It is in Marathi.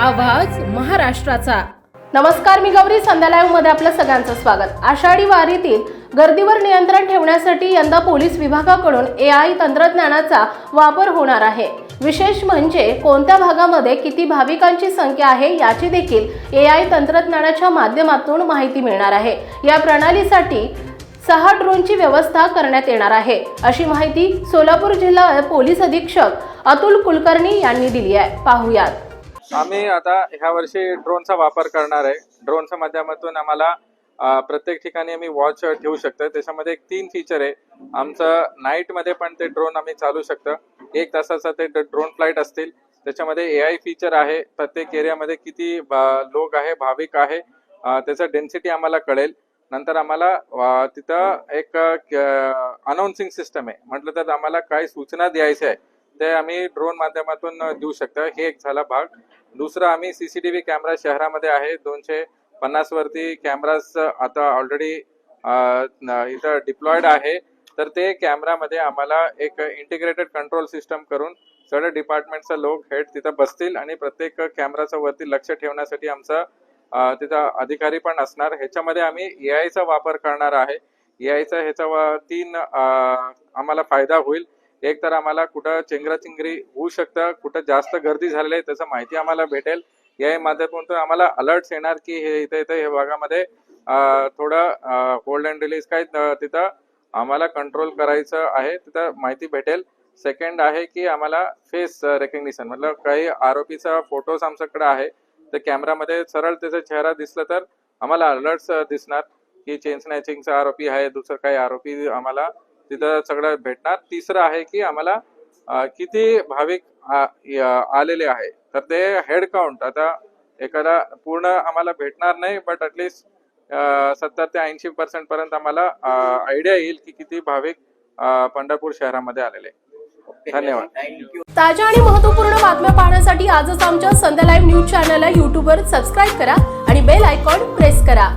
आवाज महाराष्ट्राचा. नमस्कार मी गौरी. संध्या लाईव्हमध्ये आपलं सगळ्यांचं स्वागत. आषाढी वारीतील गर्दीवर नियंत्रण ठेवण्यासाठी यंदा पोलीस विभागाकडून ए आय तंत्रज्ञानाचा वापर होणार आहे. विशेष म्हणजे कोणत्या भागामध्ये किती भाविकांची संख्या आहे याची देखील ए आय तंत्रज्ञानाच्या माध्यमातून माहिती मिळणार आहे. या प्रणालीसाठी सहा ड्रोनची व्यवस्था करण्यात येणार आहे. अशी माहिती सोलापूर जिल्हा पोलीस अधीक्षक अतुल कुलकर्णी यांनी दिली आहे. पाहुयात. आम्ही आता ह्या वर्षी ड्रोनचा वापर करणार आहे. ड्रोनच्या माध्यमातून आम्हाला प्रत्येक ठिकाणी आम्ही वॉच ठेवू शकतो त्याच्यामध्ये एक तीन फीचर आहे. आमचं नाईटमध्ये पण ते ड्रोन आम्ही चालू शकतं. एक तासाचं ते ड्रोन फ्लाईट असतील. त्याच्यामध्ये ए आय फीचर आहे. प्रत्येक एरियामध्ये किती लोक आहे भाविक आहे त्याचं डेन्सिटी आम्हाला कळेल. नंतर आम्हाला तिथं एक अनाउन्सिंग सिस्टम आहे. म्हटलं तर आम्हाला काय सूचना द्यायच्या आहे ते आम्ही ड्रोन माध्यमातून देऊ शकतो. हे एक झाला भाग. दुसरं आम्ही सीसीटीव्ही कॅमेरा शहरामध्ये आहे. दोनशे पन्नास वरती कॅमेराज आता ऑलरेडी इथं डिप्लॉईड आहे. तर ते कॅमेरामध्ये आम्हाला एक इंटिग्रेटेड कंट्रोल सिस्टम करून सर्व डिपार्टमेंटचा लोक हेड तिथं बसतील आणि प्रत्येक कॅमेराचं वरती लक्ष ठेवण्यासाठी आमचं तिथं अधिकारी पण असणार. ह्याच्यामध्ये आम्ही ए आयचा वापर करणार आहे. ए आयचा ह्याचा तीन आम्हाला फायदा होईल. एक तर आम्हाला कुठं चेंगराचिंगरी होऊ शकतं कुठं जास्त गर्दी झालेली आहे त्याचं माहिती आम्हाला भेटेल. या माध्यमातून आम्हाला अलर्ट्स येणार की हे इथे इथे या भागामध्ये थोडं होल्ड अँड रिलीज काय तिथं आम्हाला कंट्रोल करायचं आहे तिथं माहिती भेटेल. सेकंड आहे की आम्हाला फेस रेकग्निशन मतलब काही आरोपीचा फोटोज आमच्याकडे आहे. तर कॅमेरामध्ये सरळ त्याचा चेहरा दिसला तर आम्हाला अलर्ट्स दिसणार की चेन स्नॅचिंगचा आरोपी आहे दुसरं काही आरोपी आम्हाला तिथं सगळं भेटणार. तिसरं आहे की आम्हाला किती भाविक आलेले आहे. तर ते हेड काउंट आता एखादा पूर्ण आम्हाला भेटणार नाही बट ऍटलिस्ट सत्तर ते ऐंशी पर्सेंट पर्यंत आम्हाला आयडिया येईल की किती भाविक पंढरपूर शहरामध्ये आलेले. धन्यवाद. ताज्या आणि महत्त्वपूर्ण बातम्या पाहण्यासाठी आजच आमच्या संध्या लाईव्ह न्यूज चॅनलला यूट्यूबवर सबस्क्राईब करा आणि बेल आयकॉन प्रेस करा.